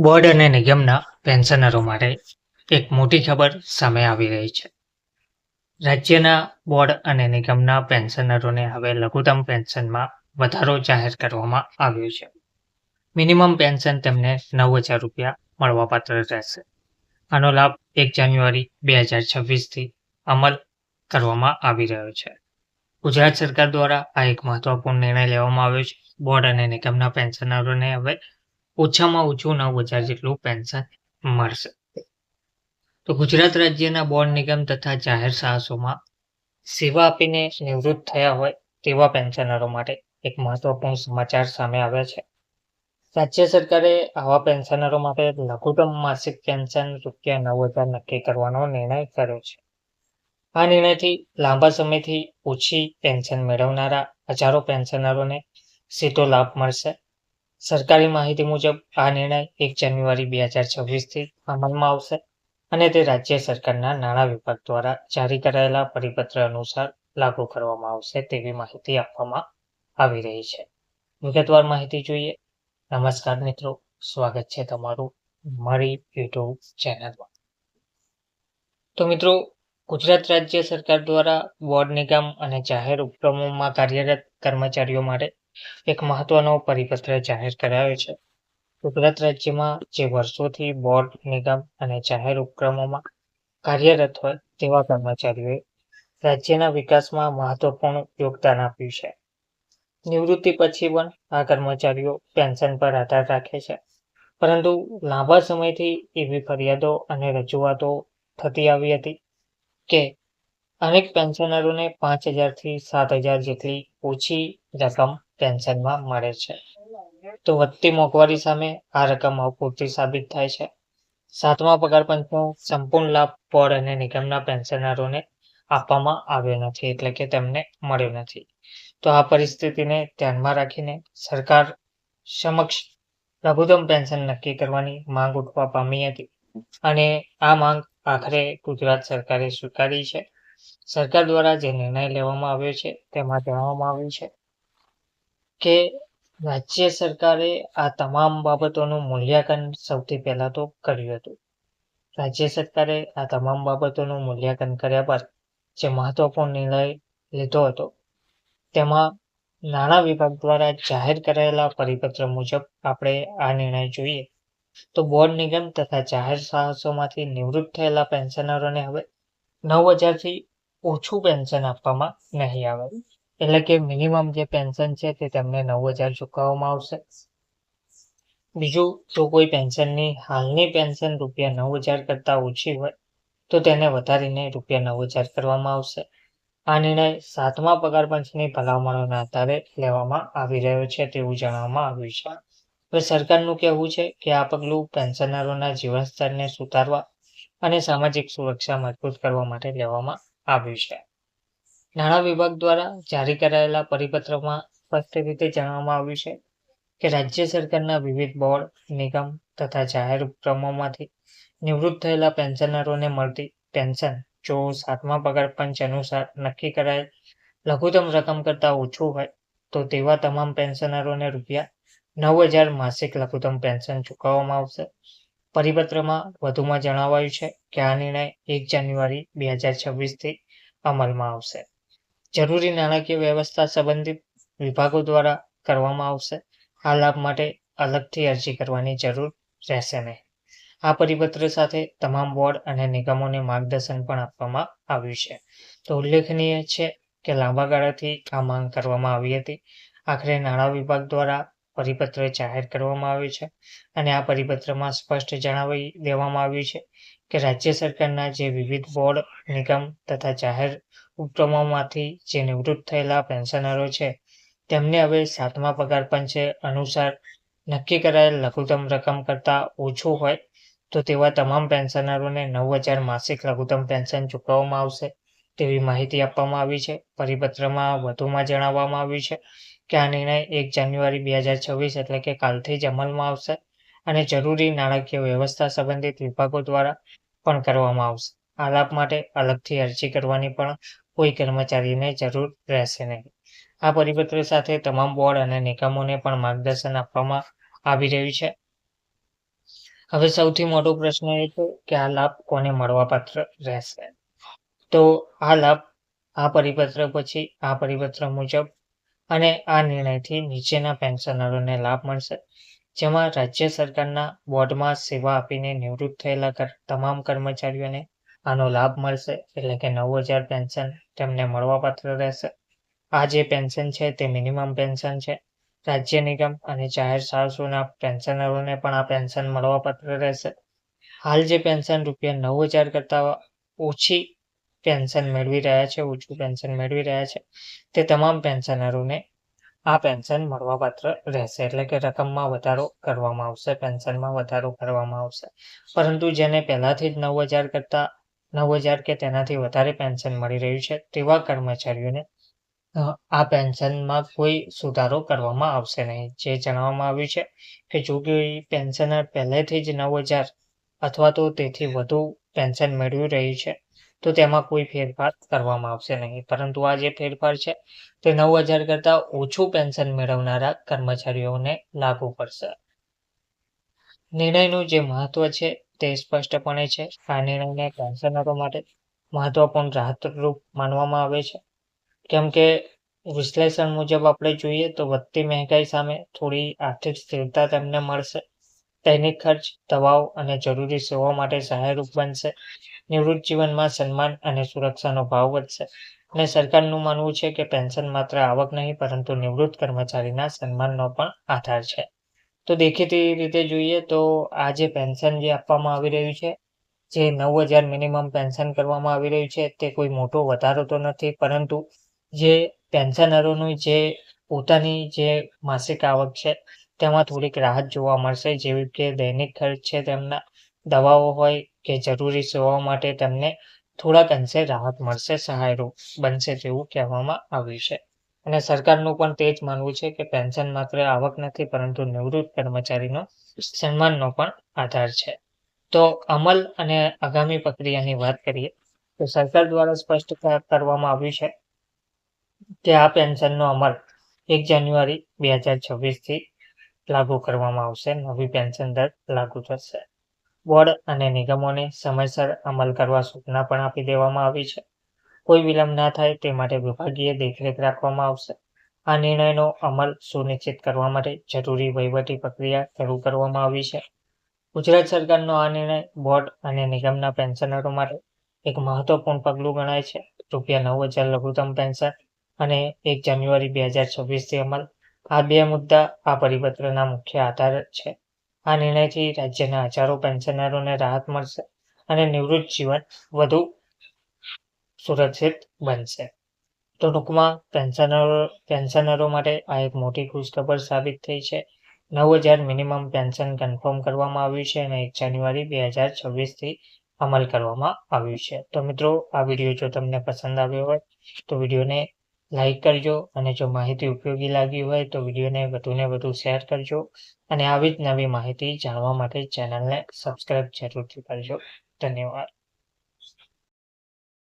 Board અને નિગમના પેન્શનરો માટે એક મોટી ખબર સામે આવી રહી છે. રાજ્યના બોર્ડ અને નિગમના પેન્શનરોને હવે લઘુત્તમ પેન્શનમાં વધારો જાહેર કરવામાં આવ્યો છે. મિનિમમ પેન્શન તેમને નવ હજાર રૂપિયા મળવાપાત્ર રહેશે. આનો લાભ એક જાન્યુઆરી બે હજાર છવ્વીસથી અમલ કરવામાં આવી રહ્યો છે. ગુજરાત સરકાર દ્વારા આ એક મહત્વપૂર્ણ નિર્ણય લેવામાં આવ્યો છે. બોર્ડ અને નિગમના પેન્શનરોને હવે ઓછામાં ઓછું નવ હજાર જેટલું પેન્શન મળશે. તો ગુજરાત રાજ્યના બોર્ડ નિગમ તથા જાહેર સાહસોમાં સેવા આપીને નિવૃત્ત થયા હોય તેવા પેન્શનરો માટે એક મહત્વપૂર્ણ સમાચાર સામે આવ્યા છે. રાજ્ય સરકારે આવા પેન્શનરો માટે લઘુત્તમ માસિક પેન્શન રૂપિયા નવ હજાર નક્કી કરવાનો નિર્ણય કર્યો છે. આ નિર્ણયથી લાંબા સમયથી ઓછી પેન્શન મેળવનારા હજારો પેન્શનરોને સીધો લાભ મળશે. સરકારી માહિતી મુજબ આ નિર્ણય એક જાન્યુઆરી બે હજાર છવ્વીસથી અમલમાં આવશે અને તે રાજ્ય સરકારના નાણાં વિભાગ દ્વારા જારી કરાયેલા પરિપત્ર અનુસાર લાગુ કરવામાં આવશે તેવી માહિતી આપવામાં આવી રહી છે. વિગતવાર માહિતી જોઈએ. નમસ્કાર મિત્રો. સ્વાગત છે તમારું મારી યુટ્યુબ ચેનલમાં. તો મિત્રો, ગુજરાત રાજ્ય સરકાર દ્વારા વોર્ડ નિગમ અને જાહેર ઉપક્રમોમાં કાર્યરત કર્મચારીઓ માટે એક મહત્વનો પરિપત્ર જાહેર કરાયો છે. ગુજરાત રાજ્યમાં જે વર્ષોથી બોર્ડ, નિગમ અને જાહેર ઉપક્રમોમાં કાર્યરત હોય તેવા કર્મચારીઓએ રાજ્યના વિકાસમાં મહત્વપૂર્ણ યોગદાન આપ્યું છે. નિવૃત્તિ પછી પણ આ કર્મચારીઓ પેન્શન પર આધાર રાખે છે. પરંતુ લાંબા સમયથી એવી ફરિયાદો અને રજૂઆતો થતી આવી હતી કે અનેક પેન્શનરોને પાંચ હજારથી સાત હજાર જેટલી ઓછી રકમ પેન્શનમાં મળે છે. તો વધતી મોંઘવારી સામે આ રકમ અપૂરતી સાબિત થાય છે. સાતમા પગાર પંચનો સંપૂર્ણ લાભ બોર્ડ અને નિગમના પેન્શનરોને આપવામાં આવ્યો નથી, એટલે કે તેમને મળ્યો નથી. તો આ પરિસ્થિતિને ધ્યાનમાં રાખીને સરકાર સમક્ષ લઘુત્તમ પેન્શન નક્કી કરવાની માંગ ઉઠવા પામી હતી. અને આ માંગ આખરે ગુજરાત સરકારે સ્વીકારી છે. સરકાર દ્વારા જે નિર્ણય લેવામાં આવ્યો છે, તેમાં જણાવવામાં આવ્યું છે કે રાજ્ય સરકારે આ તમામ બાબતોનું મૂલ્યાંકન સૌથી પહેલાં તો કર્યું હતું. રાજ્ય સરકારે આ તમામ બાબતોનું મૂલ્યાંકન કર્યા બાદ જે મહત્વપૂર્ણ નિર્ણય લીધો હતો, તેમાં નાણાં વિભાગ દ્વારા જાહેર કરાયેલા પરિપત્ર મુજબ આપણે આ નિર્ણય જોઈએ. તો બોર્ડ નિગમ તથા જાહેર સાહસોમાંથી નિવૃત્ત થયેલા પેન્શનરોને હવે નવ હજારથી ઓછું પેન્શન આપવામાં નહીં આવે. એટલે કે મિનિમમ જે પેન્શન છે તે તેમને નવ હજાર ચૂકવવામાં આવશે. બીજું, જો કોઈ પેન્શનની હાલની પેન્શન રૂપિયા નવ હજાર કરતાં ઓછી હોય, તો તેને વધારીને રૂપિયા નવ હજાર કરવામાં આવશે. આ નિર્ણય સાતમા પગાર પંચની ભલામણોના આધારે લેવામાં આવી રહ્યો છે તેવું જણાવવામાં આવ્યું છે. હવે સરકારનું કહેવું છે કે આ પગલું પેન્શનરોના જીવન સ્તરને સુધારવા અને સામાજિક સુરક્ષા મજબૂત કરવા માટે લેવામાં આવ્યું છે. નાણાં વિભાગ દ્વારા જારી કરાયેલા પરિપત્રમાં સ્પષ્ટ રીતે જણાવવામાં આવ્યું છે કે રાજ્ય સરકારના વિવિધ બોર્ડ, નિગમ તથા જાહેર ઉપક્રમોમાંથી નિવૃત્ત થયેલા પેન્શનરોને મળતી પેન્શન જો સાતમા પગાર પંચ અનુસાર નક્કી કરાયેલ લઘુત્તમ રકમ કરતાં ઓછું હોય, તો તેવા તમામ પેન્શનરોને રૂપિયા નવ હજાર માસિક લઘુત્તમ પેન્શન ચૂકવવામાં આવશે. પરિપત્રમાં વધુમાં જણાવાયું છે કે આ નિર્ણય એક જાન્યુઆરી બે હજાર છવ્વીસથી અમલમાં આવશે. જરૂરી નાણાકીય વ્યવસ્થા સંબંધિત વિભાગો દ્વારા કરવામાં આવશે. આ લાભ માટે અલગથી અરજી કરવાની જરૂર રહેશે નહીં. આ પરિપત્ર સાથે તમામ બોર્ડ અને નિગમોને માર્ગદર્શન પણ આપવામાં આવ્યું છે. તો ઉલ્લેખનીય છે કે લાંબા ગાળાથી આ માંગ કરવામાં આવી હતી. આખરે નાણાં વિભાગ દ્વારા પરિપત્ર જાહેર કરવામાં આવ્યું છે અને આ પરિપત્રમાં સ્પષ્ટ જણાવી દેવામાં આવ્યું છે કે રાજ્ય સરકારના જે વિવિધ બોર્ડ, નિગમ તથા જાહેર ઉપક્રમોમાંથી જે નિવૃત્ત થયેલા પેન્શનરો છે, તેમને હવે સાતમા પગાર પંચે અનુસાર નક્કી કરાયેલ લઘુત્તમ રકમ કરતાં ઓછું હોય તો તેવા તમામ પેન્શનરોને નવ હજાર માસિક લઘુત્તમ પેન્શન ચૂકવવામાં આવશે તેવી માહિતી આપવામાં આવી છે. પરિપત્રમાં વધુમાં જણાવવામાં આવ્યું છે કે આ નિર્ણય એક જાન્યુઆરી બે હજાર છવ્વીસ એટલે કે કાલથી જ અમલમાં આવશે અને જરૂરી નાણાકીય વ્યવસ્થા સંબંધિત વિભાગો દ્વારા પણ કરવામાં આવશે. આ લાભ માટે અલગથી અરજી કરવાની પણ કોઈ કર્મચારીને જરૂર રહેશે નહીં. આ પરિપત્ર સાથે તમામ બોર્ડ અને નિગમોને પણ માર્ગદર્શન આપવામાં આવી રહ્યું છે. હવે સૌથી મોટો પ્રશ્ન એ છે કે આ લાભ કોને મળવાપાત્ર રહેશે? તો આ લાભ, આ પરિપત્ર પછી આ પરિપત્ર મુજબ અને આ નિર્ણયથી નીચેના પેન્શનરોને લાભ મળશે. જેમાં રાજ્ય સરકારના બોર્ડમાં સેવા આપીને નિવૃત્ત થયેલા તમામ કર્મચારીઓને આનો લાભ મળશે, એટલે કે નવ હજાર પેન્શન તેમને મળવાપાત્ર રહેશે. આ જે પેન્શન છે તે મિનિમમ પેન્શન છે. રાજ્ય નિગમ અને જાહેર સાહસોના પેન્શનરોને પણ આ પેન્શન મળવાપાત્ર રહેશે. હાલ જે પેન્શન રૂપિયા નવ હજાર કરતા ઓછી પેન્શન મેળવી રહ્યા છે, ઓછું પેન્શન મેળવી રહ્યા છે. તે તમામ પેન્શનરોને આ પેન્શન મળવાપાત્ર રહેશે. એટલે કે રકમમાં વધારો કરવામાં આવશે, પેન્શનમાં વધારો કરવામાં આવશે. પરંતુ જેને પહેલાથી જ નવ હજાર કરતા નવ હજાર કે તેનાથી વધારે પેન્શન મળી રહ્યું છે, તેવા કર્મચારીઓને આ પેન્શનમાં કોઈ સુધારો કરવામાં આવશે નહીં. જે જણાવવામાં આવ્યું છે કે જો કોઈ પેન્શનર પહેલેથી જ નવ હજાર અથવા તો તેથી વધુ પેન્શન મેળવી રહ્યું છે તો તેમાં કોઈ ફેરફાર કરવામાં આવશે નહીં. પરંતુ આ જે ફેરફાર છે, તે નવ હજાર કરતાં ઓછું પેન્શન મેળવનારા કર્મચારીઓને લાગુ પડશે. નિર્ણયનું જે મહત્વ છે, તે સ્પષ્ટપણે છે. આ નિર્ણયને પેન્શનરો માટે મહત્વપૂર્ણ રાહતરૂપ માનવામાં આવે છે. કેમ કે, વિશ્લેષણ મુજબ આપણે જોઈએ તો વધતી મહેંગાઈ સામે થોડી આર્થિક સ્થિરતા તેમને મળશે. દૈનિક ખર્ચ, દવાઓ અને જરૂરી સેવાઓ માટે સહાયરૂપ બનશે. નિવૃત્ત જીવનમાં સન્માન અને સુરક્ષાનો ભાવ વધશે. અને સરકારનું માનવું છે કે પેન્શન માત્ર આવક નહીં, પરંતુ નિવૃત્ત કર્મચારીના સન્માનનો પણ આધાર છે. તો દેખીતી રીતે જોઈએ તો આ જે પેન્શન જે આપવામાં આવી રહ્યું છે, જે નવ હજાર મિનિમમ પેન્શન કરવામાં આવી રહ્યું છે, તે કોઈ મોટો વધારો તો નથી, પરંતુ જે પેન્શનરોનું જે પોતાની જે માસિક આવક છે, તેમાં થોડીક રાહત જોવા મળશે, જેવી કે દૈનિક ખર્ચ છે તેમના. દવાઓ હોય કે જરૂરી સેવાઓ માટે તેમને થોડાક અંશે રાહત મળશે સહાયરૂપ બનશે તેવું કહેવામાં આવ્યું છે. અને સરકારનું પણ તે જ માનવું છે કે પેન્શન માત્ર આવક નથી, પરંતુ નિવૃત્ત કર્મચારીનો સન્માનનો પણ આધાર છે. તો અમલ અને આગામી પ્રક્રિયાની વાત કરીએ, તો સરકાર દ્વારા સ્પષ્ટ કરવામાં આવ્યું છે કે આ પેન્શનનો અમલ એક જાન્યુઆરી બે હજાર છવ્વીસથી લાગુ કરવામાં આવશે. નવી પેન્શન દર લાગુ થશે. બોર્ડ અને નિગમોને સમયસર અમલ કરવા સૂચના પણ આપી દેવામાં આવી છે. કોઈ વિલંબ ના થાય તે માટે વિભાગીય દેખરેખ રાખવામાં આવશે. આ નિર્ણયનો અમલ સુનિશ્ચિત કરવા માટે જરૂરી વહીવટી પ્રક્રિયા શરૂ કરવામાં આવી છે. ગુજરાત સરકારનો આ નિર્ણય બોર્ડ અને નિગમના પેન્શનરો માટે એક મહત્વપૂર્ણ પગલું ગણાય છે. રૂપિયા નવ હજાર લઘુત્તમ પેન્શન અને એક જાન્યુઆરી બે હજાર છવ્વીસથી અમલ. આ બે મુદ્દા આ પરિપત્રના મુખ્ય આધાર છે. આ નિર્ણયથી રાજ્યના હજારો પેન્શનરોને રાહત મળશે અને નિવૃત્ત જીવન વધુ સુરક્ષિત બનશે. તો ટૂંકમાં પેન્શનરો પેન્શનરો માટે આ એક મોટી ખુશખબર સાબિત થઈ છે. નવ હજાર મિનિમમ પેન્શન કન્ફર્મ કરવામાં આવ્યું છે અને એક જાન્યુઆરી બે હજાર છવ્વીસથી અમલ કરવામાં આવ્યું છે. તો મિત્રો, આ વીડિયો જો તમને પસંદ આવ્યો હોય તો વિડીયોને લાઈક કરજો અને જો માહિતી ઉપયોગી લાગી હોય તો વિડીયોને વધુને વધુ શેર કરજો અને આવી જ નવી માહિતી જાણવા માટે ચેનલને સબસ્ક્રાઈબ જરૂરથી કરજો. ધન્યવાદ.